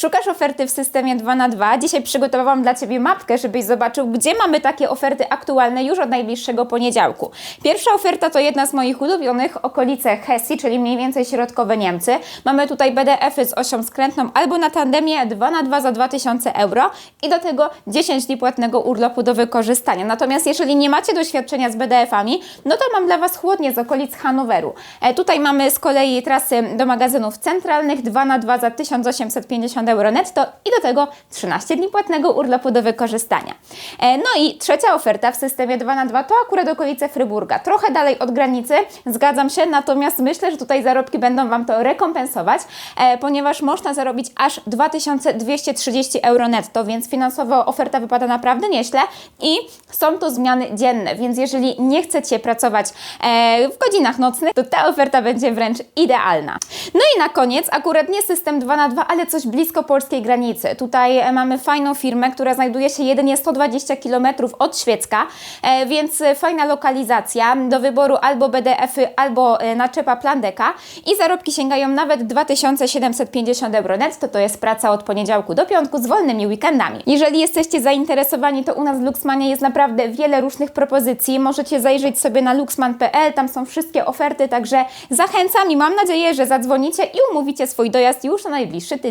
Szukasz oferty w systemie 2 na 2 Dzisiaj przygotowałam dla Ciebie mapkę, żebyś zobaczył, gdzie mamy takie oferty aktualne już od najbliższego poniedziałku. Pierwsza oferta to jedna z moich ulubionych, okolice Hesji, czyli mniej więcej środkowe Niemcy. Mamy tutaj BDF-y z osią skrętną albo na tandemie 2 na 2 za 2000 euro i do tego 10 dni płatnego urlopu do wykorzystania. Natomiast jeżeli nie macie doświadczenia z BDF-ami, no to mam dla Was chłodnie z okolic Hanoweru. E, tutaj mamy z kolei trasy do magazynów centralnych 2 na 2 za 1850 euro netto i do tego 13 dni płatnego urlopu do wykorzystania. E, no i trzecia oferta w systemie 2 na 2 to akurat okolice Fryburga. Trochę dalej od granicy, zgadzam się, natomiast myślę, że tutaj zarobki będą Wam to rekompensować, e, ponieważ można zarobić aż 2230 euro netto, więc finansowo oferta wypada naprawdę nieźle i są to zmiany dzienne, więc jeżeli nie chcecie pracować e, w godzinach nocnych, to ta oferta będzie wręcz idealna. No i na koniec, akurat nie system 2 na 2 ale coś blisko polskiej granicy. Tutaj e, mamy fajną firmę, która znajduje się jedynie 120 km od Świecka, e, więc fajna lokalizacja do wyboru albo BDF-y, albo e, naczepa Plandeka i zarobki sięgają nawet 2750 euro netto, to jest praca od poniedziałku do piątku z wolnymi weekendami. Jeżeli jesteście zainteresowani, to u nas w Luxmanie jest naprawdę wiele różnych propozycji. Możecie zajrzeć sobie na luxman.pl, tam są wszystkie oferty, także zachęcam i mam nadzieję, że zadzwonicie i umówicie swój dojazd już na najbliższy tydzień.